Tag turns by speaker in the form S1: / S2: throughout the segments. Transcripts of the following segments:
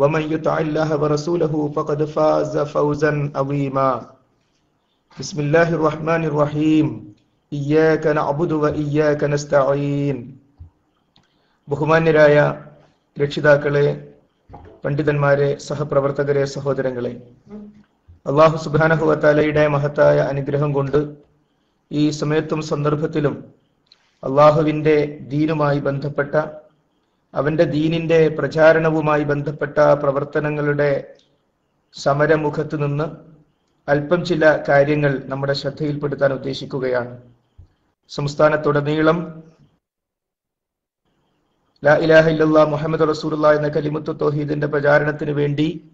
S1: ومن يطع الله ورسوله فقد فاز فوزا عظيما بسم الله الرحمن الرحيم إياك نعبد وإياك نستعين ബഹുമാന്യരായ രക്ഷിതാക്കളെ പണ്ഡിതന്മാരെ സഹപ്രവർത്തകരെ സഹോദരങ്ങളെ അള്ളാഹു സുബാനഹുവത്താലയുടെ മഹത്തായ അനുഗ്രഹം കൊണ്ട് ഈ സമയത്തും സന്ദർഭത്തിലും അള്ളാഹുവിൻ്റെ ദീനുമായി ബന്ധപ്പെട്ട അവന്റെ ദീനിന്റെ പ്രചാരണവുമായി ബന്ധപ്പെട്ട പ്രവർത്തനങ്ങളുടെ സമരമുഖത്ത് നിന്ന് അല്പം ചില കാര്യങ്ങൾ നമ്മുടെ ശ്രദ്ധയിൽപ്പെടുത്താൻ ഉദ്ദേശിക്കുകയാണ്. സംസ്ഥാനത്തുടനീളം ലാ ഇലാഹ മുഹമ്മദ് റസൂലുള്ള എന്ന കലിമുത്ത് തോഹീദിന്റെ പ്രചാരണത്തിന് വേണ്ടി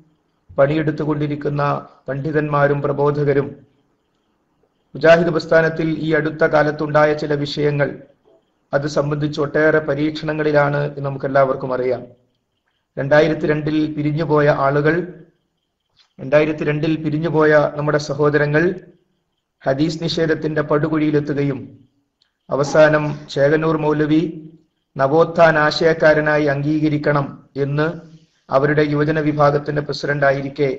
S1: പണിയെടുത്തുകൊണ്ടിരിക്കുന്ന പണ്ഡിതന്മാരും പ്രബോധകരും മുജാഹിദ് പ്രസ്ഥാനത്തിൽ ഈ അടുത്ത കാലത്തുണ്ടായ ചില വിഷയങ്ങൾ അത് സംബന്ധിച്ച് ഒട്ടേറെ പരീക്ഷണങ്ങളിലാണ് എന്ന് നമുക്ക് എല്ലാവർക്കും അറിയാം. രണ്ടായിരത്തി രണ്ടിൽ പിരിഞ്ഞുപോയ ആളുകൾ രണ്ടായിരത്തി രണ്ടിൽ പിരിഞ്ഞുപോയ നമ്മുടെ സഹോദരങ്ങൾ ഹദീസ് നിഷേധത്തിന്റെ പടുകുഴിയിലെത്തുകയും അവസാനം ചേകന്നൂർ മൗലവി നവോത്ഥാന ആശയക്കാരനായി അംഗീകരിക്കണം എന്ന് അവരുടെ യുവജന വിഭാഗത്തിന്റെ പ്രസിഡന്റായിരിക്കെ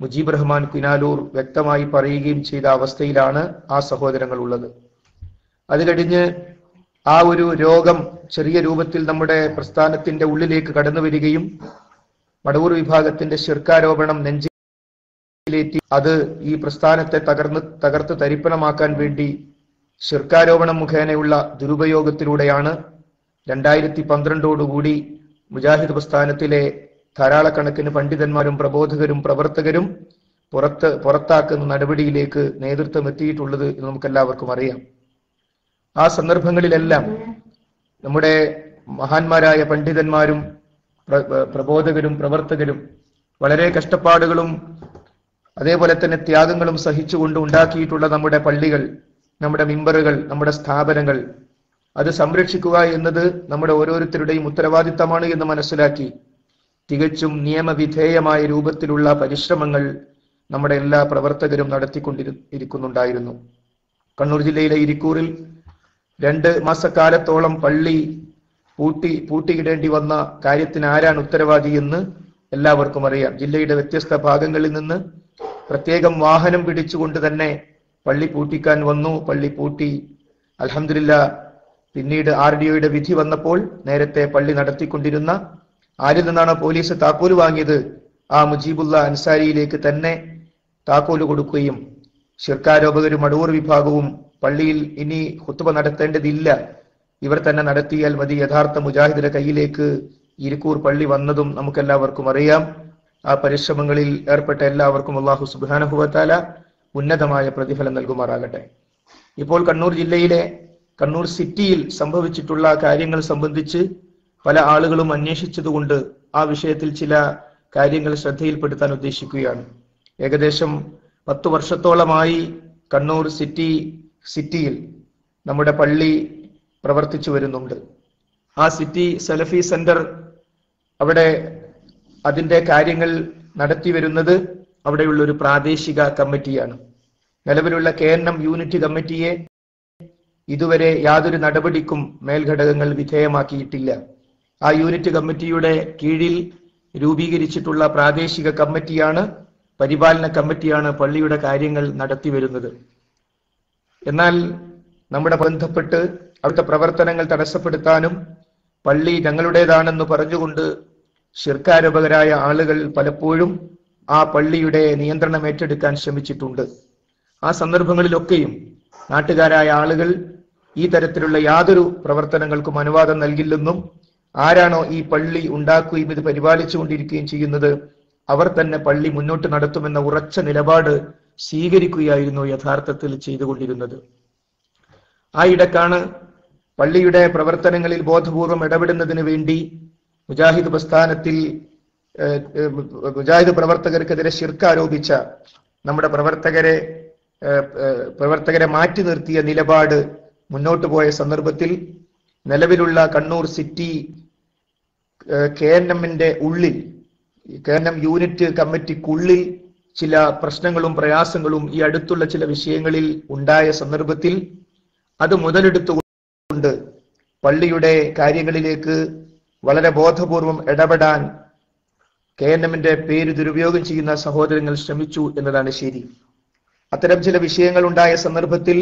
S1: മുജീബ് റഹ്മാൻ കുനാലൂർ വ്യക്തമായി പറയുകയും ചെയ്ത അവസ്ഥയിലാണ് ആ സഹോദരങ്ങൾ ഉള്ളത്. അത് കഴിഞ്ഞ് ആ ഒരു രോഗം ചെറിയ രൂപത്തിൽ നമ്മുടെ പ്രസ്ഥാനത്തിന്റെ ഉള്ളിലേക്ക് കടന്നു വരികയും മടവൂർ വിഭാഗത്തിന്റെ ശിർക്കാരോപണം നെഞ്ചിലേറ്റി അത് ഈ പ്രസ്ഥാനത്തെ തകർന്ന് തകർത്ത് തരിപ്പണമാക്കാൻ വേണ്ടി ശിർക്കാരോപണം മുഖേനയുള്ള ദുരുപയോഗത്തിലൂടെയാണ് രണ്ടായിരത്തി പന്ത്രണ്ടോടുകൂടി മുജാഹിദ് പ്രസ്ഥാനത്തിലെ ധാരാളക്കണക്കിന് പണ്ഡിതന്മാരും പ്രബോധകരും പ്രവർത്തകരും പുറത്ത് പുറത്താക്കുന്ന നടപടിയിലേക്ക് നേതൃത്വം എത്തിയിട്ടുള്ളത് എന്ന് നമുക്കെല്ലാവർക്കും അറിയാം. ആ സന്ദർഭങ്ങളിലെല്ലാം നമ്മുടെ മഹാന്മാരായ പണ്ഡിതന്മാരും പ്രബോധകരും പ്രവർത്തകരും വളരെ കഷ്ടപ്പാടുകളും അതേപോലെ തന്നെ ത്യാഗങ്ങളും സഹിച്ചുകൊണ്ട് ഉണ്ടാക്കിയിട്ടുള്ള നമ്മുടെ പള്ളികൾ നമ്മുടെ മിമ്പറുകൾ നമ്മുടെ സ്ഥാപനങ്ങൾ അത് സംരക്ഷിക്കുക എന്നത് നമ്മുടെ ഓരോരുത്തരുടെയും ഉത്തരവാദിത്തമാണ് എന്ന് മനസ്സിലാക്കി തികച്ചും നിയമവിധേയമായ രൂപത്തിലുള്ള പരിശ്രമങ്ങൾ നമ്മുടെ എല്ലാ പ്രവർത്തകരും നടത്തിക്കൊണ്ടിരിക്കുന്നുണ്ടായിരുന്നു കണ്ണൂർ ജില്ലയിലെ ഇരിക്കൂറിൽ രണ്ട് മാസക്കാലത്തോളം പള്ളി പൂട്ടി പൂട്ടിയിടേണ്ടി വന്ന കാര്യത്തിന് ആരാണ് ഉത്തരവാദി എന്ന് എല്ലാവർക്കും അറിയാം. ജില്ലയുടെ വ്യത്യസ്ത ഭാഗങ്ങളിൽ നിന്ന് പ്രത്യേകം വാഹനം പിടിച്ചുകൊണ്ട് തന്നെ പള്ളി പൂട്ടിക്കാൻ വന്നു. പള്ളി പൂട്ടി അലഹമില്ല പിന്നീട് ആർ ഡി ഒയുടെ വിധി വന്നപ്പോൾ നേരത്തെ പള്ളി നടത്തിക്കൊണ്ടിരുന്ന ആരിൽ നിന്നാണ് പോലീസ് താക്കോൽ വാങ്ങിയത്? ആ മുജീബുള്ള അൻസാരിയിലേക്ക് തന്നെ താക്കോൽ കൊടുക്കുകയും ശിർക്കാരോപകരും അടൂർ വിഭാഗവും പള്ളിയിൽ ഇനി കുത്തുബ നടത്തേണ്ടതില്ല. ഇവർ തന്നെ നടത്തിയാൽ മതി. യഥാർത്ഥ മുജാഹിദിന്റെ കയ്യിലേക്ക് ഇരിക്കൂർ പള്ളി വന്നതും നമുക്കെല്ലാവർക്കും അറിയാം. ആ പരിശ്രമങ്ങളിൽ ഏർപ്പെട്ട എല്ലാവർക്കും അള്ളാഹു സുബാനഹുവത്താല ഉന്നതമായ പ്രതിഫലം നൽകുമാറാകട്ടെ. ഇപ്പോൾ കണ്ണൂർ ജില്ലയിലെ കണ്ണൂർ സിറ്റിയിൽ സംഭവിച്ചിട്ടുള്ള കാര്യങ്ങൾ സംബന്ധിച്ച് പല ആളുകളും അന്വേഷിച്ചതുകൊണ്ട് ആ വിഷയത്തിൽ ചില കാര്യങ്ങൾ ശ്രദ്ധയിൽപ്പെടുത്താൻ ഉദ്ദേശിക്കുകയാണ്. ഏകദേശം പത്തു വർഷത്തോളമായി കണ്ണൂർ സിറ്റി സിറ്റിയിൽ നമ്മുടെ പള്ളി പ്രവർത്തിച്ചു വരുന്നുണ്ട്. ആ സിറ്റി സലഫി സെന്റർ അവിടെ അതിന്റെ കാര്യങ്ങൾ നടത്തി വരുന്നത് അവിടെയുള്ള ഒരു പ്രാദേശിക കമ്മിറ്റിയാണ്. നിലവിലുള്ള കെ എൻ എം യൂണിറ്റ് കമ്മിറ്റിയെ ഇതുവരെ യാതൊരു നടപടിക്കും മേൽഘടകങ്ങൾ വിധേയമാക്കിയിട്ടില്ല. ആ യൂണിറ്റ് കമ്മിറ്റിയുടെ കീഴിൽ രൂപീകരിച്ചിട്ടുള്ള പ്രാദേശിക കമ്മിറ്റിയാണ് പരിപാലന കമ്മിറ്റിയാണ് പള്ളിയുടെ കാര്യങ്ങൾ നടത്തി വരുന്നത്. എന്നാൽ നമ്മുടെ ബന്ധപ്പെട്ട് അവിടുത്തെ പ്രവർത്തനങ്ങൾ തടസ്സപ്പെടുത്താനും പള്ളി ഞങ്ങളുടേതാണെന്ന് പറഞ്ഞുകൊണ്ട് ശിർക്കാരൂപകരായ ആളുകൾ പലപ്പോഴും ആ പള്ളിയുടെ നിയന്ത്രണം ഏറ്റെടുക്കാൻ ശ്രമിച്ചിട്ടുണ്ട്. ആ സന്ദർഭങ്ങളിലൊക്കെയും നാട്ടുകാരായ ആളുകൾ ഈ തരത്തിലുള്ള യാതൊരു പ്രവർത്തനങ്ങൾക്കും അനുവാദം നൽകില്ലെന്നും ആരാണോ ഈ പള്ളി ഉണ്ടാക്കുകയും ഇത് പരിപാലിച്ചുകൊണ്ടിരിക്കുകയും ചെയ്യുന്നത് അവർ തന്നെ പള്ളി മുന്നോട്ട് നടത്തുമെന്ന ഉറച്ച നിലപാട് സ്വീകരിക്കുകയായിരുന്നു യഥാർത്ഥത്തിൽ ചെയ്തുകൊണ്ടിരുന്നത്. ആ ഇടക്കാണ് പള്ളിയുടെ പ്രവർത്തനങ്ങളിൽ ബോധപൂർവം ഇടപെടുന്നതിന് വേണ്ടി മുജാഹിദ് പ്രസ്ഥാനത്തിൽ മുജാഹിദ് പ്രവർത്തകർക്കെതിരെ ശിർക്ക് ആരോപിച്ച നമ്മുടെ പ്രവർത്തകരെ പ്രവർത്തകരെ മാറ്റി നിർത്തിയ നിലപാട് മുന്നോട്ട് പോയ സന്ദർഭത്തിൽ നിലവിലുള്ള കണ്ണൂർ സിറ്റി കെ എൻ എമ്മിന്റെ ഉള്ളിൽ കെ എൻ എം യൂണിറ്റ് കമ്മിറ്റിക്കുള്ളിൽ ചില പ്രശ്നങ്ങളും പ്രയാസങ്ങളും ഈ അടുത്തുള്ള ചില വിഷയങ്ങളിൽ ഉണ്ടായ സന്ദർഭത്തിൽ അത് മുതലെടുത്തുകൊണ്ട് പള്ളിയുടെ കാര്യങ്ങളിലേക്ക് വളരെ ബോധപൂർവം ഇടപെടാൻ കെ എൻ എമ്മിന്റെ പേര് ദുരുപയോഗം ചെയ്യുന്ന സഹോദരങ്ങൾ ശ്രമിച്ചു എന്നതാണ് ശരി. അത്തരം ചില വിഷയങ്ങൾ ഉണ്ടായ സന്ദർഭത്തിൽ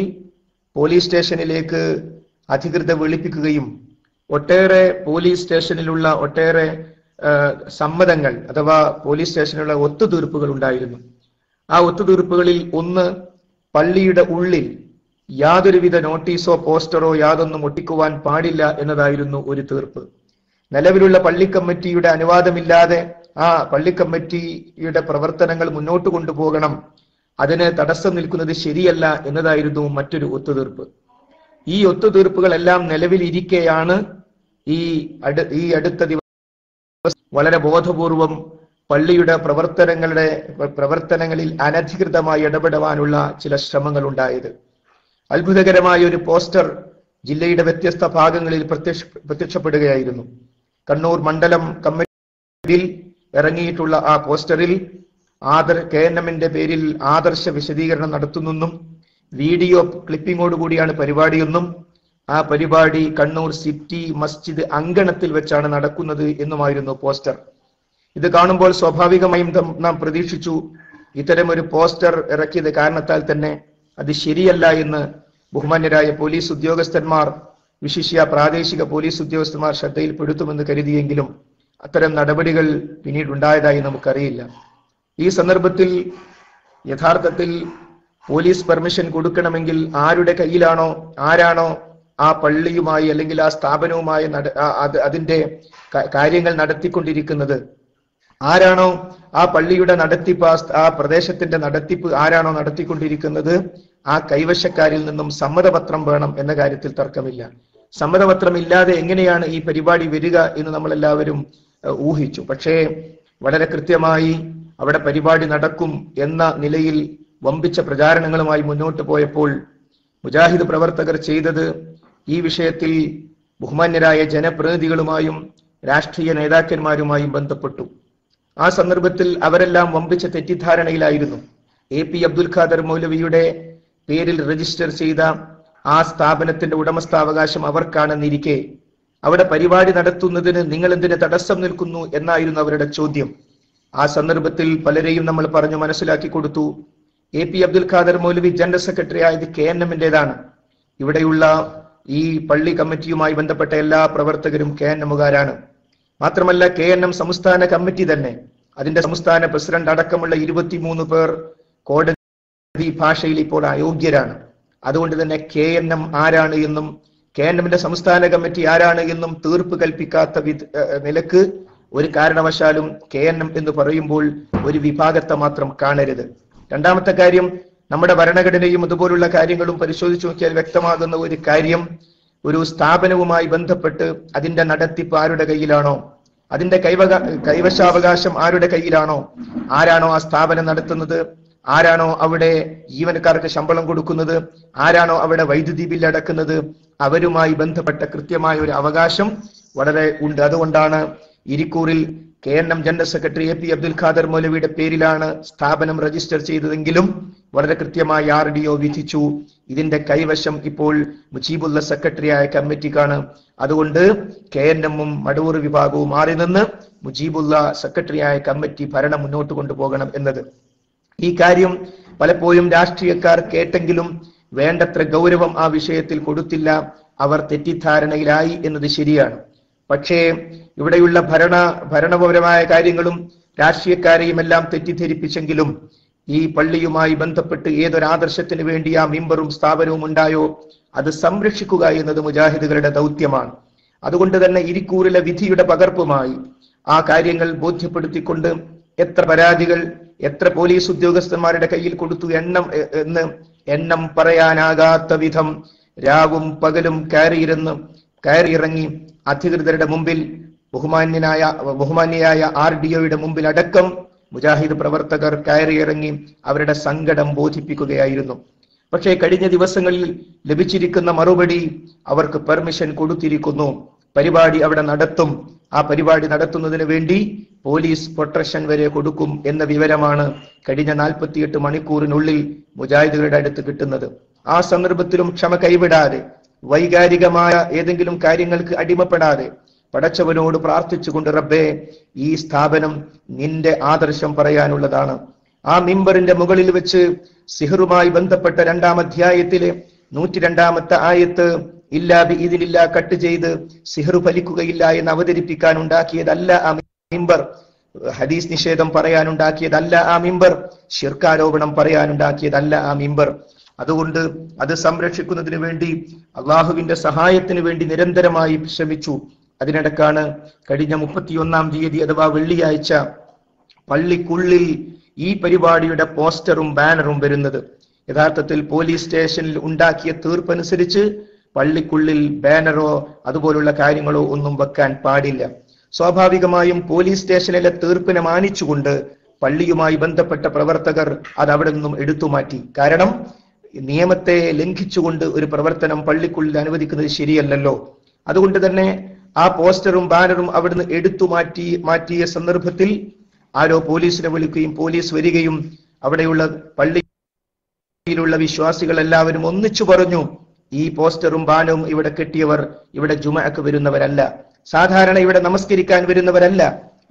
S1: പോലീസ് സ്റ്റേഷനിലേക്ക് അധികൃതർ വിളിപ്പിക്കുകയും ഒട്ടേറെ പോലീസ് സ്റ്റേഷനിലുള്ള ഒട്ടേറെ സമ്മതങ്ങൾ അഥവാ പോലീസ് സ്റ്റേഷനിലുള്ള ഒത്തുതീർപ്പുകൾ ഉണ്ടായിരുന്നു. ആ ഒത്തുതീർപ്പുകളിൽ ഒന്ന് പള്ളിയുടെ ഉള്ളിൽ യാതൊരുവിധ നോട്ടീസോ പോസ്റ്ററോ യാതൊന്നും ഒട്ടിക്കുവാൻ പാടില്ല എന്നതായിരുന്നു ഒരു തീർപ്പ്. നിലവിലുള്ള പള്ളി കമ്മിറ്റിയുടെ അനുവാദമില്ലാതെ ആ പള്ളി കമ്മിറ്റിയുടെ പ്രവർത്തനങ്ങൾ മുന്നോട്ട് കൊണ്ടുപോകണം അതിന് തടസ്സം നിൽക്കുന്നത് ശരിയല്ല എന്നതായിരുന്നു മറ്റൊരു ഒത്തുതീർപ്പ്. ഈ ഒത്തുതീർപ്പുകളെല്ലാം നിലവിലിരിക്കെയാണ് ഈ അടു ഈ അടുത്ത വളരെ ബോധപൂർവം പള്ളിയുടെ പ്രവർത്തനങ്ങളുടെ പ്രവർത്തനങ്ങളിൽ അനധികൃതമായി ഇടപെടുവാനുള്ള ചില ശ്രമങ്ങൾ ഉണ്ടായത് അത്ഭുതകരമായ ഒരു പോസ്റ്റർ ജില്ലയുടെ വ്യത്യസ്ത ഭാഗങ്ങളിൽ പ്രത്യക്ഷ പ്രത്യക്ഷപ്പെടുകയായിരുന്നു. കണ്ണൂർ മണ്ഡലം കമ്മിറ്റിയിൽ ഇറങ്ങിയിട്ടുള്ള ആ പോസ്റ്ററിൽ ആദർ കെ എൻ എമ്മിന്റെ പേരിൽ ആദർശ വിശദീകരണം നടത്തുന്നെന്നും വീഡിയോ ക്ലിപ്പിങ്ങോടുകൂടിയാണ് പരിപാടിയെന്നും ആ പരിപാടി കണ്ണൂർ സിറ്റി മസ്ജിദ് അങ്കണത്തിൽ വെച്ചാണ് നടക്കുന്നത് എന്നുമായിരുന്നു പോസ്റ്റർ. ഇത് കാണുമ്പോൾ സ്വാഭാവികമായും നം- പ്രതീക്ഷിച്ചു ഇത്തരം ഒരു പോസ്റ്റർ ഇറക്കിയത് കാരണത്താൽ തന്നെ അത് ശരിയല്ല എന്ന് ബഹുമാന്യരായ പോലീസ് ഉദ്യോഗസ്ഥന്മാർ വിശിഷ്യ പ്രാദേശിക പോലീസ് ഉദ്യോഗസ്ഥന്മാർ ശ്രദ്ധയിൽപ്പെടുത്തുമെന്ന് കരുതിയെങ്കിലും അത്തരം നടപടികൾ പിന്നീട് ഉണ്ടായതായി നമുക്കറിയില്ല. ഈ സന്ദർഭത്തിൽ യഥാർത്ഥത്തിൽ പോലീസ് പെർമിഷൻ കൊടുക്കണമെങ്കിൽ ആരുടെ കയ്യിലാണോ ആരാണോ ആ പള്ളിയുമായി അല്ലെങ്കിൽ ആ സ്ഥാപനവുമായി നട അത് അതിന്റെ കാര്യങ്ങൾ നടത്തിക്കൊണ്ടിരിക്കുന്നത്. ആരാണോ ആ പള്ളിയുടെ നടത്തിപ്പ് ആ പ്രദേശത്തിന്റെ നടത്തിപ്പ് ആരാണോ നടത്തിക്കൊണ്ടിരിക്കുന്നത് ആ കൈവശക്കാരിൽ നിന്നും സമ്മതപത്രം വേണം എന്ന കാര്യത്തിൽ തർക്കമില്ല. സമ്മതപത്രം ഇല്ലാതെ എങ്ങനെയാണ് ഈ പരിപാടി വരിക എന്ന് നമ്മൾ എല്ലാവരും ഊഹിച്ചു. പക്ഷേ വളരെ കൃത്യമായി അവിടെ പരിപാടി നടക്കും എന്ന നിലയിൽ വമ്പിച്ച പ്രചാരണങ്ങളുമായി മുന്നോട്ട് പോയപ്പോൾ മുജാഹിദ് പ്രവർത്തകർ ചെയ്തത് ഈ വിഷയത്തിൽ ബഹുമാന്യരായ ജനപ്രതിനിധികളുമായും രാഷ്ട്രീയ നേതാക്കന്മാരുമായും ബന്ധപ്പെട്ടു. ആ സന്ദർഭത്തിൽ അവരെല്ലാം വമ്പിച്ച തെറ്റിദ്ധാരണയിലായിരുന്നു. എ പി അബ്ദുൽ ഖാദർ മൗലവിയുടെ പേരിൽ രജിസ്റ്റർ ചെയ്ത ആ സ്ഥാപനത്തിന്റെ ഉടമസ്ഥാവകാശം അവർക്കാണെന്നിരിക്കെ അവിടെ പരിപാടി നടത്തുന്നതിന് നിങ്ങൾ എന്തിന് തടസ്സം നിൽക്കുന്നു എന്നായിരുന്നു അവരുടെ ചോദ്യം. ആ സന്ദർഭത്തിൽ പലരെയും നമ്മൾ പറഞ്ഞു മനസ്സിലാക്കി കൊടുത്തു. A P Abdul Khader Maulavi general secretary ആയത് കെ എൻ എമ്മിന്റെതാണ് ഇവിടെയുള്ള ഈ പള്ളി കമ്മിറ്റിയുമായി ബന്ധപ്പെട്ട എല്ലാ പ്രവർത്തകരും കെ എൻ എമ്മുകാരാണ്. മാത്രമല്ല കെ എൻ എം സംസ്ഥാന കമ്മിറ്റി തന്നെ. അതിന്റെ സംസ്ഥാന പ്രസിഡന്റ് അടക്കമുള്ള ഇരുപത്തിമൂന്ന് പേർ കോടതി ഭാഷയിൽ ഇപ്പോൾ അയോഗ്യരാണ്. അതുകൊണ്ട് തന്നെ കെ എൻ എം ആരാണ് എന്നും കെ എൻ എമ്മിന്റെ സംസ്ഥാന കമ്മിറ്റി ആരാണ് എന്നും തീർപ്പ് കൽപ്പിക്കാത്ത നിലയ്ക്ക് ഒരു കാരണവശാലും കെ എൻ എം എന്ന് പറയുമ്പോൾ ഒരു വിഭാഗത്തെ മാത്രം കാണരുത്. രണ്ടാമത്തെ കാര്യം നമ്മുടെ ഭരണഘടനയും അതുപോലുള്ള കാര്യങ്ങളും പരിശോധിച്ചു നോക്കിയാൽ വ്യക്തമാകുന്ന ഒരു കാര്യം ഒരു സ്ഥാപനവുമായി ബന്ധപ്പെട്ട് അതിന്റെ നടത്തിപ്പ് ആരുടെ കയ്യിലാണോ? അതിന്റെ കൈവക കൈവശാവകാശം ആരുടെ കയ്യിലാണോ? ആരാണോ ആ സ്ഥാപനം നടത്തുന്നത്? ആരാണോ അവിടെ ജീവനക്കാർക്ക് ശമ്പളം കൊടുക്കുന്നത്? ആരാണോ അവിടെ വൈദ്യുതി ബില്ല് അടക്കുന്നത്? അവരുമായി ബന്ധപ്പെട്ട കൃത്യമായ ഒരു അവകാശം വളരെ ഉണ്ട്. അതുകൊണ്ടാണ് ഇരിക്കൂറിൽ K N M general secretary A P Abdul Khader മൗലവിയുടെ പേരിലാണ് സ്ഥാപനം രജിസ്റ്റർ ചെയ്തതെങ്കിലും വളരെ കൃത്യമായി ആർ ഡി ഒ വിധിച്ചു. ഇതിന്റെ കൈവശം ഇപ്പോൾ മുജീബുള്ള സെക്രട്ടറിയായ കമ്മിറ്റിക്കാണ്. അതുകൊണ്ട് കെ എൻ എമ്മും മടവൂർ വിഭാഗവും മാറി നിന്ന് മുജീബുള്ള സെക്രട്ടറിയായ കമ്മിറ്റി ഭരണം മുന്നോട്ട് കൊണ്ടുപോകണം എന്നത്. ഈ കാര്യം പലപ്പോഴും രാഷ്ട്രീയക്കാർ കേട്ടെങ്കിലും വേണ്ടത്ര ഗൗരവം ആ വിഷയത്തിൽ കൊടുത്തില്ല. അവർ തെറ്റിദ്ധാരണയിലായി എന്നത് ശരിയാണ്. പക്ഷേ ഇവിടെയുള്ള ഭരണ ഭരണപരമായ കാര്യങ്ങളും രാഷ്ട്രീയക്കാരെയും എല്ലാം തെറ്റിദ്ധരിപ്പിച്ചെങ്കിലും ഈ പള്ളിയുമായി ബന്ധപ്പെട്ട് ഏതൊരാദർശത്തിന് വേണ്ടി ആ മിമ്പറും സ്ഥാപനവും ഉണ്ടായോ? അത് സംരക്ഷിക്കുക എന്നത് മുജാഹിദുകളുടെ ദൗത്യമാണ്. അതുകൊണ്ട് തന്നെ ഇരിക്കൂറിലെ വിധിയുടെ പകർപ്പുമായി ആ കാര്യങ്ങൾ ബോധ്യപ്പെടുത്തിക്കൊണ്ട് എത്ര പരാതികൾ എത്ര പോലീസ് ഉദ്യോഗസ്ഥന്മാരുടെ കയ്യിൽ കൊടുത്തു എണ്ണം എന്ന് എണ്ണം പറയാനാകാത്ത വിധം രാവും പകലും കയറിയിരുന്ന് കയറിയിറങ്ങി അധികൃതരുടെ മുമ്പിൽ ബഹുമാന്യനായ ബഹുമാന്യയായ ആർ ഡി ഒയുടെ മുമ്പിൽ അടക്കം മുജാഹിദ് പ്രവർത്തകർ കയറിയിറങ്ങി അവരുടെ സങ്കടം ബോധിപ്പിക്കുകയായിരുന്നു. പക്ഷേ കഴിഞ്ഞ ദിവസങ്ങളിൽ ലഭിച്ചിരിക്കുന്ന മറുപടി അവർക്ക് പെർമിഷൻ കൊടുത്തിരിക്കുന്നു. പരിപാടി അവിടെ നടത്തും. ആ പരിപാടി നടത്തുന്നതിന് വേണ്ടി പോലീസ് പ്രൊട്ടക്ഷൻ വരെ കൊടുക്കും എന്ന വിവരമാണ് കഴിഞ്ഞ നാൽപ്പത്തിയെട്ട് മണിക്കൂറിനുള്ളിൽ മുജാഹിദുകളുടെ അടുത്ത് കിട്ടുന്നത്. ആ സന്ദർഭത്തിലും ക്ഷമ കൈവിടാതെ വൈകാരികമായ ഏതെങ്കിലും കാര്യങ്ങൾക്ക് അടിമപ്പെടാതെ പടച്ചവനോട് പ്രാർത്ഥിച്ചുകൊണ്ട് റബ്ബേ ഈ സ്ഥാപനം നിന്റെ ആദർശം പറയാനുള്ളതാണ്. ആ മിമ്പറിന്റെ മുകളിൽ വെച്ച് സിഹറുമായി ബന്ധപ്പെട്ട രണ്ടാം അധ്യായത്തിലെ നൂറ്റി രണ്ടാമത്തെ ആയത്ത് ഇല്ലാബി ഇതിലില്ല കട്ട് ചെയ്ത് സിഹറു ഫലിക്കുകയില്ല എന്ന് അവതരിപ്പിക്കാൻ ഉണ്ടാക്കിയതല്ല ആ മിമ്പർ. ഹദീസ് നിഷേധം പറയാനുണ്ടാക്കിയതല്ല ആ മിമ്പർ. ഷിർക്കാരോപണം പറയാനുണ്ടാക്കിയതല്ല ആ മിമ്പർ. അതുകൊണ്ട് അത് സംരക്ഷിക്കുന്നതിന് വേണ്ടി അള്ളാഹുവിന്റെ സഹായത്തിന് വേണ്ടി നിരന്തരമായി ശ്രമിച്ചു അതിനിടക്കാണ് കഴിഞ്ഞ മുപ്പത്തിയൊന്നാം തീയതി അഥവാ വെള്ളിയാഴ്ച പള്ളിക്കുള്ളിൽ ഈ പരിപാടിയുടെ പോസ്റ്ററും ബാനറും വരുന്നത്. യഥാർത്ഥത്തിൽ പോലീസ് സ്റ്റേഷനിൽ ഉണ്ടാക്കിയ തീർപ്പനുസരിച്ച് പള്ളിക്കുള്ളിൽ ബാനറോ അതുപോലുള്ള കാര്യങ്ങളോ ഒന്നും വെക്കാൻ പാടില്ല. സ്വാഭാവികമായും പോലീസ് സ്റ്റേഷനിലെ തീർപ്പിനെ മാനിച്ചുകൊണ്ട് പള്ളിയുമായി ബന്ധപ്പെട്ട പ്രവർത്തകർ അത് അവിടെ നിന്നും എടുത്തു മാറ്റി. കാരണം നിയമത്തെ ലംഘിച്ചുകൊണ്ട് ഒരു പ്രവർത്തനം പള്ളിക്കുള്ളിൽ അനുവദിക്കുന്നത് ശരിയല്ലല്ലോ. അതുകൊണ്ട് തന്നെ ആ പോസ്റ്ററും ബാനറും അവിടുന്ന് എടുത്തു മാറ്റി മാറ്റിയ സന്ദർഭത്തിൽ ആരോ പോലീസിനെ വിളിക്കുകയും പോലീസ് വരികയും അവിടെയുള്ള പള്ളിയിലുള്ള വിശ്വാസികൾ എല്ലാവരും ഒന്നിച്ചു പറഞ്ഞു ഈ പോസ്റ്ററും ബാനവും ഇവിടെ കെട്ടിയവർ ഇവിടെ ജുമാക്ക് വരുന്നവരല്ല. സാധാരണ ഇവിടെ നമസ്കരിക്കാൻ വരുന്നവരല്ല.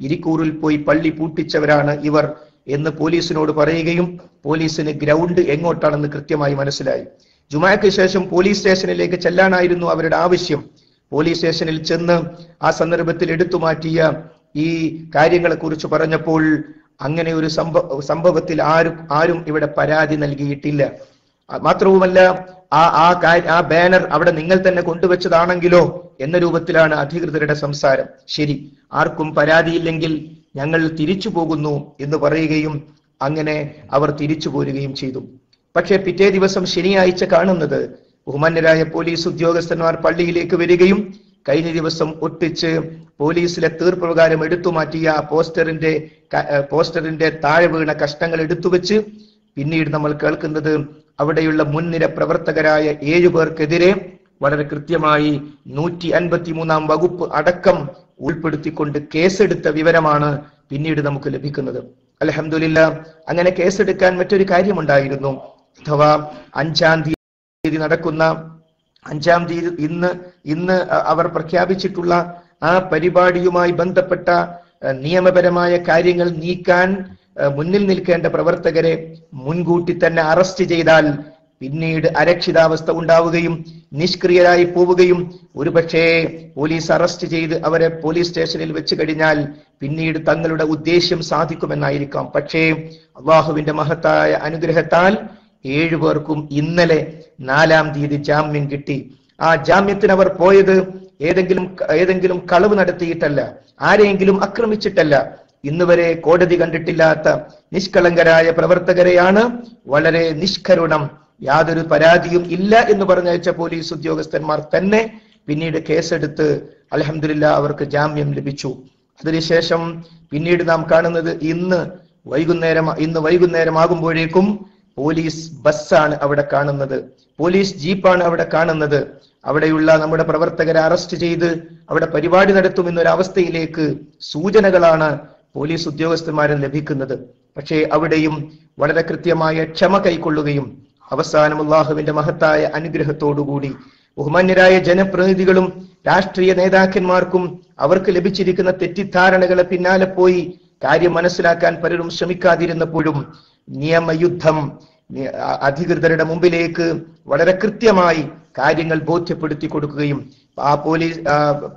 S1: ഇരിക്കൂറിൽ പോയി പള്ളി പൂട്ടിച്ചവരാണ് ഇവർ എന്ന് പോലീസിനോട് പറയുകയും പോലീസിന് ഗ്രൗണ്ട് എങ്ങോട്ടാണെന്ന് കൃത്യമായി മനസ്സിലായി. ജുമാക്ക് ശേഷം പോലീസ് സ്റ്റേഷനിലേക്ക് ചെല്ലാനായിരുന്നു അവരുടെ ആവശ്യം. പോലീസ് സ്റ്റേഷനിൽ ചെന്ന് ആ സന്ദർഭത്തിൽ എടുത്തു മാറ്റിയ ഈ കാര്യങ്ങളെ കുറിച്ച് പറഞ്ഞപ്പോൾ അങ്ങനെ ഒരു സംഭവ സംഭവത്തിൽ ആരും ആരും ഇവിടെ പരാതി നൽകിയിട്ടില്ല. മാത്രവുമല്ല ആ ആ ആ ബാനർ അവിടെ നിങ്ങൾ തന്നെ കൊണ്ടുവച്ചതാണെങ്കിലോ എന്ന രൂപത്തിലാണ് അധികൃതരുടെ സംസാരം. ശരി ആർക്കും പരാതിയില്ലെങ്കിൽ ഞങ്ങൾ തിരിച്ചു പോകുന്നു എന്ന് പറയുകയും അങ്ങനെ അവർ തിരിച്ചു പോരുകയും ചെയ്തു. പക്ഷേ പിറ്റേ ദിവസം ശനിയാഴ്ച കാണുന്നത് ബഹുമാന്യരായ പോലീസ് ഉദ്യോഗസ്ഥന്മാർ പള്ളിയിലേക്ക് വരികയും കഴിഞ്ഞ ദിവസം ഒട്ടിച്ച് പോലീസിലെ തീർപ്പ് പ്രകാരം എടുത്തു മാറ്റിയ പോസ്റ്ററിന്റെ പോസ്റ്ററിന്റെ താഴെ വീണ കഷ്ണങ്ങൾ എടുത്തു വെച്ച് പിന്നീട് നമ്മൾ കേൾക്കുന്നത് അവിടെയുള്ള മുൻനിര പ്രവർത്തകരായ ഏഴു പേർക്കെതിരെ വളരെ കൃത്യമായി നൂറ്റി അൻപത്തി മൂന്നാം വകുപ്പ് അടക്കം ഉൾപ്പെടുത്തിക്കൊണ്ട് കേസെടുത്ത വിവരമാണ് പിന്നീട് നമുക്ക് ലഭിക്കുന്നത്. അലഹമില്ല അങ്ങനെ കേസെടുക്കാൻ മറ്റൊരു കാര്യമുണ്ടായിരുന്നു. അഥവാ അഞ്ചാം തീയതി നടക്കുന്ന അഞ്ചാം തീയതി ഇന്ന് ഇന്ന് അവർ പ്രഖ്യാപിച്ചിട്ടുള്ള ആ പരിപാടിയുമായി ബന്ധപ്പെട്ട നിയമപരമായ കാര്യങ്ങൾ നീക്കാൻ മുന്നിൽ നിൽക്കേണ്ട പ്രവർത്തകരെ മുൻകൂട്ടി തന്നെ അറസ്റ്റ് ചെയ്താൽ പിന്നീട് അരക്ഷിതാവസ്ഥ ഉണ്ടാവുകയും നിഷ്ക്രിയരായി പോവുകയും ഒരുപക്ഷേ പോലീസ് അറസ്റ്റ് ചെയ്ത് അവരെ പോലീസ് സ്റ്റേഷനിൽ വെച്ച് കഴിഞ്ഞാൽ പിന്നീട് തങ്ങളുടെ ഉദ്ദേശ്യം സാധിക്കുമെന്നായിരിക്കാം. പക്ഷേ അള്ളാഹുവിന്റെ മഹത്തായ അനുഗ്രഹത്താൽ ഏഴു പേർക്കും ഇന്നലെ നാലാം തീയതി ജാമ്യം കിട്ടി. ആ ജാമ്യത്തിന് അവർ പോയത് ഏതെങ്കിലും ഏതെങ്കിലും കളവ് നടത്തിയിട്ടല്ല ആരെയെങ്കിലും ആക്രമിച്ചിട്ടല്ല. ഇന്ന് വരെ കോടതി കണ്ടിട്ടില്ലാത്ത നിഷ്കളങ്കരായ പ്രവർത്തകരെയാണ് വളരെ നിഷ്കരുണം. യാതൊരു പരാതിയും ഇല്ല എന്ന് പറഞ്ഞയച്ച പോലീസ് ഉദ്യോഗസ്ഥന്മാർ തന്നെ പിന്നീട് കേസെടുത്ത് അലഹമില്ല അവർക്ക് ജാമ്യം ലഭിച്ചു. അതിനുശേഷം പിന്നീട് നാം കാണുന്നത് ഇന്ന് വൈകുന്നേരം ഇന്ന് വൈകുന്നേരമാകുമ്പോഴേക്കും പോലീസ് ബസ്സാണ് അവിടെ കാണുന്നത്. പോലീസ് ജീപ്പാണ് അവിടെ കാണുന്നത്. അവിടെയുള്ള നമ്മുടെ പ്രവർത്തകരെ അറസ്റ്റ് ചെയ്ത് അവിടെ പരിപാടി നടത്തുമെന്നൊരവസ്ഥയിലേക്ക് സൂചനകളാണ് പോലീസ് ഉദ്യോഗസ്ഥന്മാരും ലഭിക്കുന്നത്. പക്ഷേ അവിടെയും വളരെ കൃത്യമായ ക്ഷമ കൈക്കൊള്ളുകയും അവസാനം അള്ളാഹുവിന്റെ മഹത്തായ അനുഗ്രഹത്തോടുകൂടി ബഹുമാന്യരായ ജനപ്രതിനിധികളും രാഷ്ട്രീയ നേതാക്കന്മാർക്കും അവർക്ക് ലഭിച്ചിരിക്കുന്ന തെറ്റിദ്ധാരണകളെ പിന്നാലെ പോയി കാര്യം മനസ്സിലാക്കാൻ പലരും ശ്രമിക്കാതിരുന്നപ്പോഴും നിയമയുദ്ധം അധികൃതരുടെ മുമ്പിലേക്ക് വളരെ കൃത്യമായി കാര്യങ്ങൾ ബോധ്യപ്പെടുത്തി കൊടുക്കുകയും ആ പോലീസ്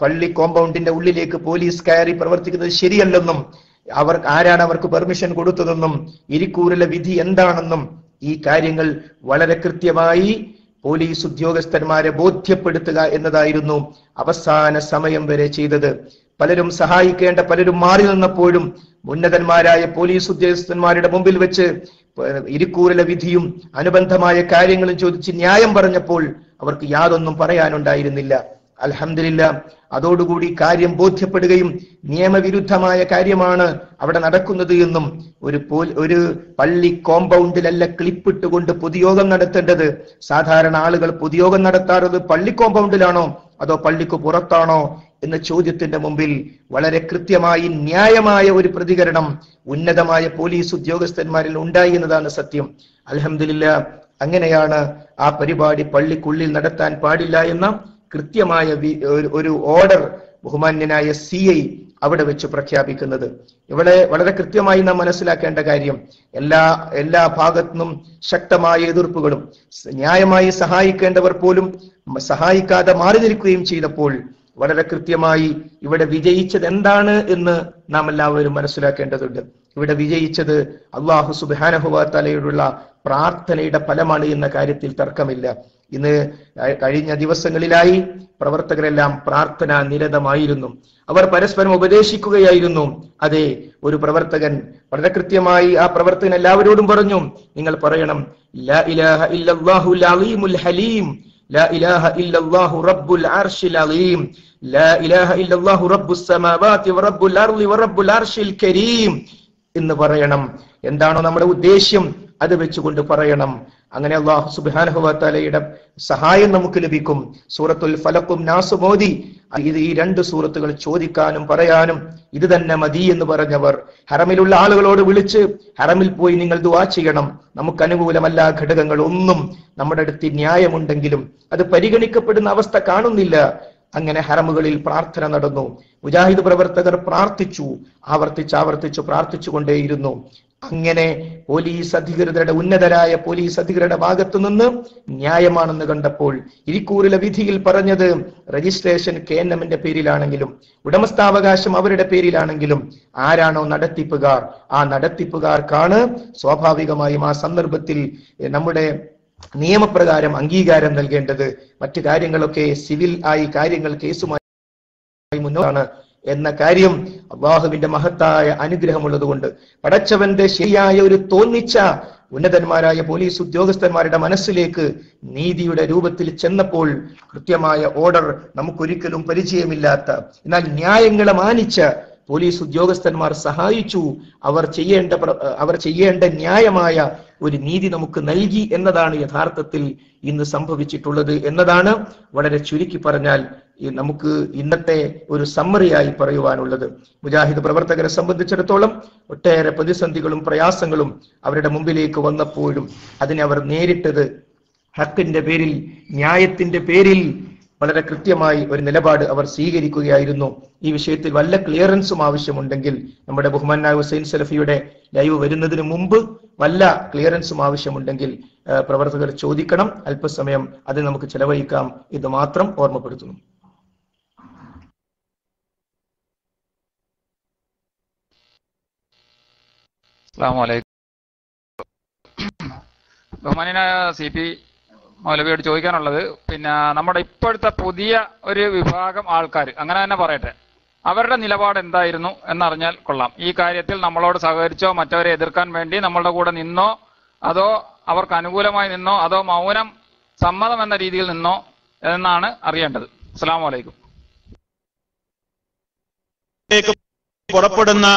S1: പള്ളി കോമ്പൗണ്ടിന്റെ ഉള്ളിലേക്ക് പോലീസ് കയറി പ്രവർത്തിക്കുന്നത് ശരിയല്ലെന്നും അവർ ആരാണ് അവർക്ക് പെർമിഷൻ കൊടുത്തതെന്നും ഇരിക്കൂറിലെ വിധി എന്താണെന്നും ഈ കാര്യങ്ങൾ വളരെ കൃത്യമായി പോലീസ് ഉദ്യോഗസ്ഥന്മാരെ ബോധ്യപ്പെടുത്തുക എന്നതായിരുന്നു അവസാന സമയം വരെ ചെയ്തത്. പലരും സഹായിക്കേണ്ട പലരും മാറി നിന്നപ്പോഴും ഉന്നതന്മാരായ പോലീസ് ഉദ്യോഗസ്ഥന്മാരുടെ മുമ്പിൽ വെച്ച് ഇരിക്കൂറിലെ വിധിയും അനുബന്ധമായ കാര്യങ്ങളും ചോദിച്ച് ന്യായം പറഞ്ഞപ്പോൾ അവർക്ക് യാതൊന്നും പറയാനുണ്ടായിരുന്നില്ല. അൽഹംദുലില്ല അതോടുകൂടി കാര്യം ബോധ്യപ്പെടുകയും നിയമവിരുദ്ധമായ കാര്യമാണ് അവിടെ നടക്കുന്നത് എന്നും ഒരു പോൽ ഒരു പള്ളി കോമ്പൗണ്ടിലല്ല ക്ലിപ്പിട്ടുകൊണ്ട് പൊതുയോഗം നടത്തേണ്ടത്. സാധാരണ ആളുകൾ പൊതുയോഗം നടത്താറുള്ളത് പള്ളി കോമ്പൗണ്ടിലാണോ അതോ പള്ളിക്ക് പുറത്താണോ എന്ന ചോദ്യത്തിന്റെ മുമ്പിൽ വളരെ കൃത്യമായി ന്യായമായ ഒരു പ്രതികരണം ഉന്നതമായ പോലീസ് ഉദ്യോഗസ്ഥന്മാരിൽ ഉണ്ടായി എന്നതാണ് സത്യം. അലഹമില്ല അങ്ങനെയാണ് ആ പരിപാടി പള്ളിക്കുള്ളിൽ നടത്താൻ പാടില്ല എന്ന കൃത്യമായ ഒരു- ഓർഡർ ബഹുമാന്യനായ സി ഐ അവിടെ വെച്ച് പ്രഖ്യാപിക്കുന്നത്. ഇവിടെ വളരെ കൃത്യമായി നാം മനസ്സിലാക്കേണ്ട കാര്യം എല്ലാ എല്ലാ ഭാഗത്തുനിന്നും ശക്തമായ എതിർപ്പുകളും ന്യായമായി സഹായിക്കേണ്ടവർ പോലും സഹായിക്കാതെ മാറി നിൽക്കുകയും ചെയ്തപ്പോൾ വളരെ കൃത്യമായി ഇവിടെ വിജയിച്ചത് എന്താണ് എന്ന് നാം എല്ലാവരും മനസ്സിലാക്കേണ്ടതുണ്ട്. ഇവിടെ വിജയിച്ചത് അള്ളാഹു സുബാനഹുവാത്തലയോടുള്ള പ്രാർത്ഥനയുടെ ഫലമാണ് എന്ന കാര്യത്തിൽ തർക്കമില്ല. ഇന്ന് കഴിഞ്ഞ ദിവസങ്ങളിലായി പ്രവർത്തകരെല്ലാം പ്രാർത്ഥന നിരതമായിരുന്നു. അവർ പരസ്പരം ഉപദേശിക്കുകയായിരുന്നു. അതെ ഒരു പ്രവർത്തകൻ വളരെ കൃത്യമായി ആ പ്രവർത്തകൻ എല്ലാവരോടും പറഞ്ഞു നിങ്ങൾ പറയണം ലാ ഇലാഹ അലീമുൽ ഹലീം ലാ ഇലാഹ ഇല്ലല്ലാഹു റബ്ബുൽ അർശിൽ അലീം ലാ ഇലാഹ ഇല്ലല്ലാഹു വറബ്ബുൽ വറബ്ബുൽ അർശിൽ കരീം എന്ന് പറയണം. എന്താണോ നമ്മുടെ ഉദ്ദേശ്യം? അത് വെച്ചുകൊണ്ട് പറയണം. അങ്ങനെ അള്ളാഹു സുബാനഹുവാലയുടെ സഹായം നമുക്ക് ലഭിക്കും. സൂറത്തുൽ ഫലക്കും നാസു മോദി ഇത് ഈ രണ്ട് സൂറത്തുകൾ ചോദിക്കാനും പറയാനും ഇത് തന്നെ മതി എന്ന് പറഞ്ഞവർ. ഹറമിലുള്ള ആളുകളോട് വിളിച്ച് ഹറമിൽ പോയി നിങ്ങൾ ദുവാ ചെയ്യണം. നമുക്ക് അനുകൂലമല്ല ഘടകങ്ങൾ ഒന്നും നമ്മുടെ അടുത്ത് ന്യായമുണ്ടെങ്കിലും അത് പരിഗണിക്കപ്പെടുന്ന അവസ്ഥ കാണുന്നില്ല. അങ്ങനെ ഹറമുകളിൽ പ്രാർത്ഥന നടന്നു. മുജാഹിദ് പ്രവർത്തകർ പ്രാർത്ഥിച്ചു. ആവർത്തിച്ച് ആവർത്തിച്ച് പ്രാർത്ഥിച്ചു കൊണ്ടേയിരുന്നു അങ്ങനെ പോലീസ് അധികൃതരുടെ ഉന്നതരായ പോലീസ് അധികൃതരുടെ ഭാഗത്തു നിന്ന് ന്യായമാണെന്ന് കണ്ടപ്പോൾ ഇരിക്കൂറിലെ വിധിയിൽ പറഞ്ഞത് രജിസ്ട്രേഷൻ കെ എൻ എമ്മിന്റെ പേരിലാണെങ്കിലും ഉടമസ്ഥാവകാശം അവരുടെ പേരിലാണെങ്കിലും ആരാണോ നടത്തിപ്പുകാർ? ആ നടത്തിപ്പുകാർക്കാണ് സ്വാഭാവികമായും ആ സന്ദർഭത്തിൽ നമ്മുടെ നിയമപ്രകാരം അംഗീകാരം നൽകേണ്ടത്. മറ്റു കാര്യങ്ങളൊക്കെ സിവിൽ ആയി കാര്യങ്ങൾ കേസുമായി മുന്നോട്ടാണ് എന്ന കാര്യം അള്ളാഹുവിന്റെ മഹത്തായ അനുഗ്രഹമുള്ളത് കൊണ്ട് പടച്ചവന്റെ ശരിയായ ഒരു തോന്നിച്ച ഉന്നതന്മാരായ പോലീസ് ഉദ്യോഗസ്ഥന്മാരുടെ മനസ്സിലേക്ക് നീതിയുടെ രൂപത്തിൽ ചെന്നപ്പോൾ കൃത്യമായ ഓർഡർ നമുക്കൊരിക്കലും പരിചയമില്ലാത്ത എന്നാൽ ന്യായങ്ങളെ മാനിച്ച പോലീസ് ഉദ്യോഗസ്ഥന്മാർ സഹായിച്ചു. അവർ ചെയ്യേണ്ട അവർ ചെയ്യേണ്ട ന്യായമായ ഒരു നീതി നമുക്ക് നൽകി എന്നതാണ് യഥാർത്ഥത്തിൽ ഇന്ന് സംഭവിച്ചിട്ടുള്ളത് എന്നതാണ് വളരെ ചുരുക്കി പറഞ്ഞാൽ നമുക്ക് ഇന്നത്തെ ഒരു സമ്മറിയായി പറയുവാനുള്ളത്. മുജാഹിദ് പ്രവർത്തകരെ സംബന്ധിച്ചിടത്തോളം ഒട്ടേറെ പ്രതിസന്ധികളും പ്രയാസങ്ങളും അവരുടെ മുമ്പിലേക്ക് വന്നപ്പോഴും അതിനെ അവർ നേരിട്ടത് ഹക്കിന്റെ പേരിൽ ന്യായത്തിന്റെ പേരിൽ വളരെ കൃത്യമായി ഒരു നിലപാട് അവർ സ്വീകരിക്കുകയായിരുന്നു. ഈ വിഷയത്തിൽ വല്ല ക്ലിയറൻസും ആവശ്യമുണ്ടെങ്കിൽ നമ്മുടെ ബഹുമാനായ ഹുസൈൻ സലഫിയുടെ ലൈവ് വരുന്നതിന് മുമ്പ് വല്ല ക്ലിയറൻസും ആവശ്യമുണ്ടെങ്കിൽ പ്രവർത്തകർ ചോദിക്കണം. അല്പസമയം അത് നമുക്ക് ചെലവഴിക്കാം ഇത് മാത്രം ഓർമ്മപ്പെടുത്തുന്നു.
S2: സി പി മൗലവിയോട് ചോദിക്കാനുള്ളത് പിന്നെ നമ്മുടെ ഇപ്പോഴത്തെ പുതിയ ഒരു വിഭാഗം ആൾക്കാർ അങ്ങനെ തന്നെ പറയട്ടെ അവരുടെ നിലപാട് എന്തായിരുന്നു എന്നറിഞ്ഞാൽ കൊള്ളാം. ഈ കാര്യത്തിൽ നമ്മളോട് സഹകരിച്ചോ മറ്റവരെ എതിർക്കാൻ വേണ്ടി നമ്മളുടെ കൂടെ നിന്നോ അതോ അവർക്ക് അനുകൂലമായി നിന്നോ അതോ മൗനം സമ്മതം എന്ന രീതിയിൽ നിന്നോ എന്നാണ് അറിയേണ്ടത്. അസ്സാം വലൈക്കും
S3: ലേക്ക് പുറപ്പെടുന്ന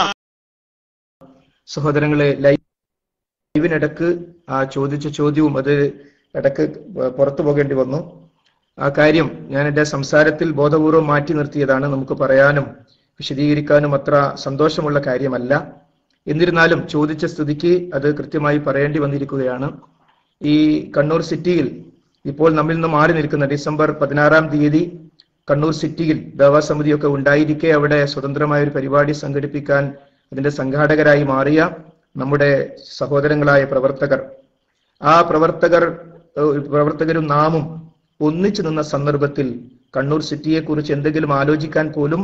S1: സഹോദരങ്ങളെ ലൈവിനിടക്ക് ആ ചോദിച്ച ചോദ്യവും അത് ഇടയ്ക്ക് പുറത്തു പോകേണ്ടി വന്നു. ആ കാര്യം ഞാൻ എന്റെ സംസാരത്തിൽ ബോധപൂർവം മാറ്റി നിർത്തിയതാണ് നമുക്ക് പറയാനും വിശദീകരിക്കാനും അത്ര സന്തോഷമുള്ള കാര്യമല്ല. എന്നിരുന്നാലും ചോദിച്ച സ്ഥിതിക്ക് അത് കൃത്യമായി പറയേണ്ടി വന്നിരിക്കുകയാണ്. ഈ കണ്ണൂർ സിറ്റിയിൽ ഇപ്പോൾ നമ്മിൽ നിന്ന് മാറി നിൽക്കുന്ന ഡിസംബർ പതിനാറാം തീയതി കണ്ണൂർ സിറ്റിയിൽ ദേവാ സമിതിയൊക്കെ ഉണ്ടായിരിക്കെ അവിടെ സ്വതന്ത്രമായ ഒരു പരിപാടി സംഘടിപ്പിക്കാൻ അതിന്റെ സംഘാടകരായി മാറിയ നമ്മുടെ സഹോദരങ്ങളായ പ്രവർത്തകർ. ആ പ്രവർത്തകർ പ്രവർത്തകരും നാമും ഒന്നിച്ചു നിന്ന സന്ദർഭത്തിൽ കണ്ണൂർ സിറ്റിയെ കുറിച്ച് എന്തെങ്കിലും ആലോചിക്കാൻ പോലും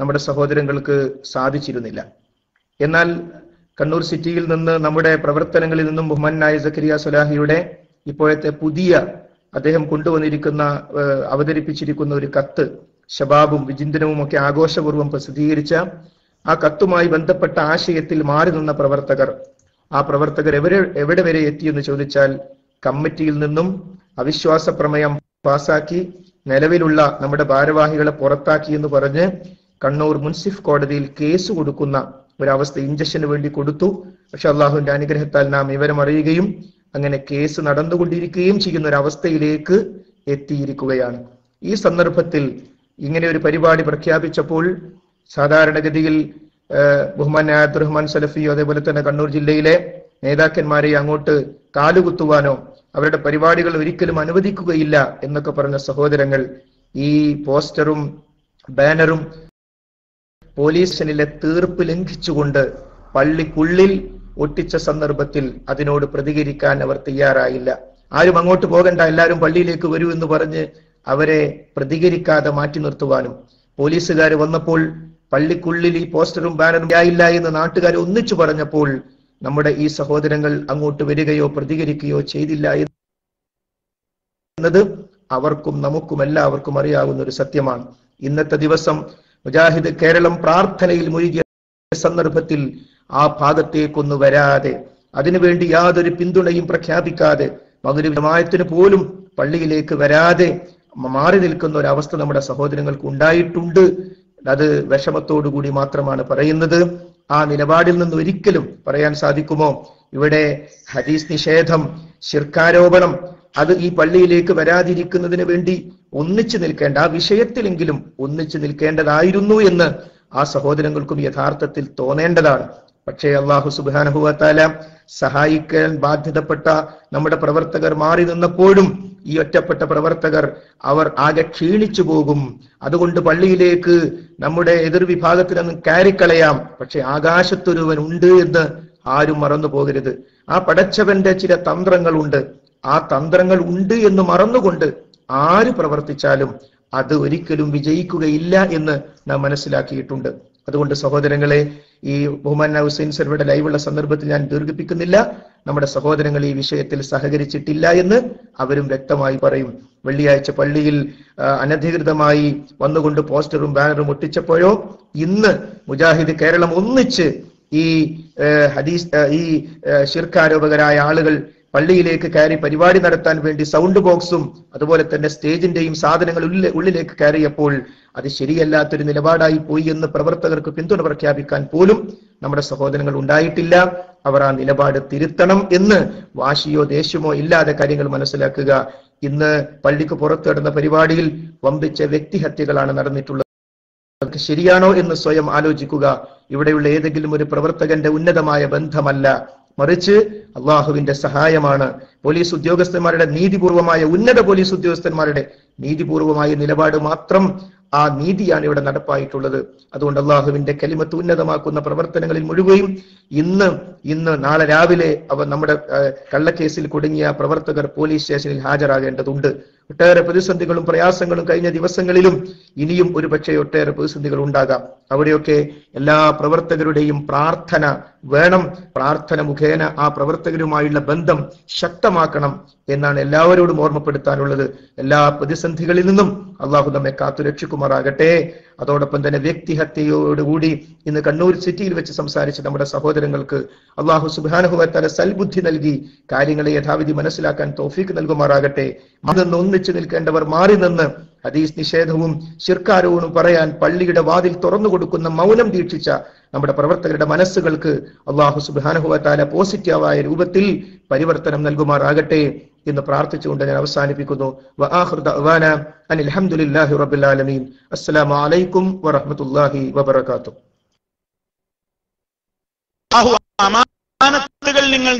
S1: നമ്മുടെ സഹോദരങ്ങൾക്ക് സാധിച്ചിരുന്നില്ല. എന്നാൽ കണ്ണൂർ സിറ്റിയിൽ നിന്ന് നമ്മുടെ പ്രവർത്തനങ്ങളിൽ നിന്നും ബഹുമാനായ സക്കരിയ സുലാഹിയുടെ ഇപ്പോഴത്തെ പുതിയ അദ്ദേഹം കൊണ്ടുവന്നിരിക്കുന്ന അവതരിപ്പിച്ചിരിക്കുന്ന ഒരു കത്ത് ശബാബും വിചിന്തനവും ഒക്കെ ആഘോഷപൂർവം പ്രസിദ്ധീകരിച്ച ആ കത്തുമായി ബന്ധപ്പെട്ട ആശയത്തിൽ മാറി നിന്ന പ്രവർത്തകർ ആ പ്രവർത്തകർ എവരെ എവിടെ വരെ എത്തിയെന്ന് ചോദിച്ചാൽ കമ്മിറ്റിയിൽ നിന്നും അവിശ്വാസ പ്രമേയം പാസാക്കി നിലവിലുള്ള നമ്മുടെ ഭാരവാഹികളെ പുറത്താക്കി എന്ന് പറഞ്ഞ് കണ്ണൂർ മുൻസിഫ് കോടതിയിൽ കേസ് കൊടുക്കുന്ന ഒരവസ്ഥ ഇഞ്ചക്ഷന് വേണ്ടി കൊടുത്തു. പക്ഷെ അള്ളാഹുവിന്റെ അനുഗ്രഹത്താൽ നാം വിവരം അറിയുകയും അങ്ങനെ കേസ് നടന്നുകൊണ്ടിരിക്കുകയും ചെയ്യുന്ന ഒരു അവസ്ഥയിലേക്ക് എത്തിയിരിക്കുകയാണ്. ഈ സന്ദർഭത്തിൽ ഇങ്ങനെ ഒരു പരിപാടി പ്രഖ്യാപിച്ചപ്പോൾ സാധാരണഗതിയിൽ ബഹുമാൻ അബ്ദുറഹ്മാൻ സലഫിയോ അതേപോലെ തന്നെ കണ്ണൂർ ജില്ലയിലെ നേതാക്കന്മാരെ അങ്ങോട്ട് കാലുകുത്തുവാനോ അവരുടെ പരിപാടികൾ ഒരിക്കലും അനുവദിക്കുകയില്ല എന്നൊക്കെ പറഞ്ഞ സഹോദരങ്ങൾ ഈ പോസ്റ്ററും ബാനറും പോലീസ് സ്റ്റേഷനിലെ തീർപ്പ് ലംഘിച്ചുകൊണ്ട് പള്ളിക്കുള്ളിൽ ഒട്ടിച്ച സന്ദർഭത്തിൽ അതിനോട് പ്രതികരിക്കാൻ അവർ തയ്യാറായില്ല. ആരും അങ്ങോട്ട് പോകണ്ട എല്ലാവരും പള്ളിയിലേക്ക് വരൂ എന്ന് പറഞ്ഞ് അവരെ പ്രതികരിക്കാതെ മാറ്റി നിർത്തുവാനും. പോലീസുകാർ വന്നപ്പോൾ പള്ളിക്കുള്ളിൽ ഈ പോസ്റ്ററും ബാനറും ആയില്ല എന്ന് നാട്ടുകാർ ഒന്നിച്ചു പറഞ്ഞപ്പോൾ നമ്മുടെ ഈ സഹോദരങ്ങൾ അങ്ങോട്ട് വരികയോ പ്രതികരിക്കുകയോ ചെയ്തില്ല എന്നത് അവർക്കും നമുക്കും എല്ലാവർക്കും അറിയാവുന്ന ഒരു സത്യമാണ്. ഇന്നത്തെ ദിവസം മുജാഹിദ് കേരളം പ്രാർത്ഥനയിൽ മുഴുകിയ സന്ദർഭത്തിൽ ആ ഭാഗത്തേക്കൊന്നു വരാതെ അതിനുവേണ്ടി യാതൊരു പിന്തുണയും പ്രഖ്യാപിക്കാതെ മകുരമായത്തിന് പോലും പള്ളിയിലേക്ക് വരാതെ മാറി നിൽക്കുന്ന ഒരു അവസ്ഥ നമ്മുടെ സഹോദരങ്ങൾക്ക് ഉണ്ടായിട്ടുണ്ട്. അത് വിഷമത്തോടു കൂടി മാത്രമാണ് പറയുന്നത്. ആ നിലപാടിൽ നിന്ന് ഒരിക്കലും പറയാൻ സാധിക്കുമോ? ഇവിടെ ഹദീസ് നിഷേധം ശിർക്കാരോപണം അത് ഈ പള്ളിയിലേക്ക് വരാതിരിക്കുന്നതിന് വേണ്ടി ഒന്നിച്ചു നിൽക്കേണ്ട ആ വിഷയത്തിലെങ്കിലും ഒന്നിച്ചു നിൽക്കേണ്ടതായിരുന്നു എന്ന് ആ സഹോദരങ്ങൾക്കും യഥാർത്ഥത്തിൽ തോന്നേണ്ടതാണ്. പക്ഷേ അള്ളാഹു സുബാനഹുവത്താല സഹായിക്കാൻ ബാധ്യതപ്പെട്ട നമ്മുടെ പ്രവർത്തകർ മാറി നിന്നപ്പോഴും ഈ ഒറ്റപ്പെട്ട പ്രവർത്തകർ അവർ ആകെ ക്ഷീണിച്ചു പോകും. അതുകൊണ്ട് പള്ളിയിലേക്ക് നമ്മുടെ എതിർ വിഭാഗത്തിൽ നിന്ന് കയറിക്കളയാം പക്ഷെ ആകാശത്തൊരുവൻ ഉണ്ട് എന്ന് ആരും മറന്നു പോകരുത്. ആ പടച്ചവന്റെ ചില തന്ത്രങ്ങളുണ്ട്. ആ തന്ത്രങ്ങൾ ഉണ്ട് എന്ന് മറന്നുകൊണ്ട് ആര് പ്രവർത്തിച്ചാലും അത് ഒരിക്കലും വിജയിക്കുകയില്ല എന്ന് നാം മനസ്സിലാക്കിയിട്ടുണ്ട്. അതുകൊണ്ട് സഹോദരങ്ങളെ ഈ ബഹുമാന ഹുസൈൻ സർവയുടെ ലൈവുള്ള സന്ദർഭത്തിൽ ഞാൻ ദീർഘിപ്പിക്കുന്നില്ല. നമ്മുടെ സഹോദരങ്ങൾ ഈ വിഷയത്തിൽ സഹകരിച്ചിട്ടില്ല എന്ന് അവരും വ്യക്തമായി പറയും. വെള്ളിയാഴ്ച പള്ളിയിൽ അനധികൃതമായി വന്നുകൊണ്ട് പോസ്റ്ററും ബാനറും ഒട്ടിച്ചപ്പോഴോ ഇന്ന് മുജാഹിദ് കേരളം ഒന്നിച്ച് ഈ ഹദീസ് ഈ ശിർക്കാരോപകരായ ആളുകൾ പള്ളിയിലേക്ക് കയറി പരിപാടി നടത്താൻ വേണ്ടി സൗണ്ട് ബോക്സും അതുപോലെ തന്നെ സ്റ്റേജിന്റെയും സാധനങ്ങൾ ഉള്ളിലേക്ക് കയറിയപ്പോൾ അത് ശരിയല്ലാത്തൊരു നിലപാടായി പോയി എന്ന് പ്രവർത്തകർക്ക് പിന്തുണ പ്രഖ്യാപിക്കാൻ പോലും നമ്മുടെ സഹോദരങ്ങൾ ഉണ്ടായിട്ടില്ല. അവർ ആ നിലപാട് തിരുത്തണം എന്ന് വാശിയോ ദേഷ്യമോ ഇല്ലാതെ കാര്യങ്ങൾ മനസ്സിലാക്കുക. ഇന്ന് പള്ളിക്ക് പുറത്തു പരിപാടിയിൽ വമ്പിച്ച വ്യക്തിഹത്യകളാണ് നടന്നിട്ടുള്ളത്. ശരിയാണോ എന്ന് സ്വയം ആലോചിക്കുക. ഇവിടെയുള്ള ഏതെങ്കിലും ഒരു പ്രവർത്തകന്റെ ഉന്നതമായ ബന്ധമല്ല. മറിച്ച് അള്ളാഹുവിന്റെ സഹായമാണ്. പോലീസ് ഉദ്യോഗസ്ഥന്മാരുടെ നീതിപൂർവമായ ഉന്നത പോലീസ് ഉദ്യോഗസ്ഥന്മാരുടെ നീതിപൂർവമായ നിലപാട് മാത്രം ആ നീതിയാണ് ഇവിടെ നടപ്പായിട്ടുള്ളത്. അതുകൊണ്ട് അള്ളാഹുവിന്റെ കലിമത്ത് ഉന്നതമാക്കുന്ന പ്രവർത്തനങ്ങളിൽ മുഴുകയും ഇന്ന് ഇന്ന് നാളെ രാവിലെ അവ നമ്മുടെ കള്ളക്കേസിൽ കുടുങ്ങിയ പ്രവർത്തകർ പോലീസ് സ്റ്റേഷനിൽ ഹാജരാകേണ്ടതുണ്ട്. ഒട്ടേറെ പ്രതിസന്ധികളും പ്രയാസങ്ങളും കഴിഞ്ഞ ദിവസങ്ങളിലും ഇനിയും ഒരുപക്ഷെ ഒട്ടേറെ പ്രതിസന്ധികൾ ഉണ്ടാകാം. അവിടെയൊക്കെ എല്ലാ പ്രവർത്തകരുടെയും പ്രാർത്ഥന വേണം പ്രാർത്ഥന മുഖേന ആ പ്രവർത്തകരുമായുള്ള ബന്ധം ശക്തമാക്കണം എന്നാണ് എല്ലാവരോടും ഓർമ്മപ്പെടുത്താനുള്ളത്. എല്ലാ പ്രതിസന്ധികളിൽ നിന്നും അള്ളാഹു നമ്മെ കാത്തു രക്ഷിക്കുമാറാകട്ടെ. അതോടൊപ്പം തന്നെ വ്യക്തിഹത്യയോടുകൂടി ഇന്ന് കണ്ണൂർ സിറ്റിയിൽ വെച്ച് സംസാരിച്ച നമ്മുടെ സഹോദരങ്ങൾക്ക് അള്ളാഹു സുബാനുഭവത്താല സൽബുദ്ധി നൽകി കാര്യങ്ങളെ യഥാവിധി മനസ്സിലാക്കാൻ തോഫീക്ക് നൽകുമാറാകട്ടെ. അതൊന്ന് ഒന്നിച്ചു നിൽക്കേണ്ടവർ മാറി നിന്ന് ഹദീസ് നിഷേധവും ശിർക്കാരവും പറയാൻ പള്ളിയുടെ വാതിൽ തുറന്നു കൊടുക്കുന്ന മൗനം ദീക്ഷിച്ച നമ്മുടെ പ്രവർത്തകരുടെ മനസ്സുകൾക്ക് അള്ളാഹു സുബാനുഭവത്താല പോസിറ്റീവായ രൂപത്തിൽ പരിവർത്തനം നൽകുമാറാകട്ടെ എന്ന് പ്രാർത്ഥിച്ചുകൊണ്ട് ഞാൻ അവസാനിപ്പിക്കുന്നു. അസ്സലാമു അലൈക്കും വറഹ്മത്തുള്ളാഹി വബറകാതുഹു.
S3: അമാനത്തുകൾ നിങ്ങൾ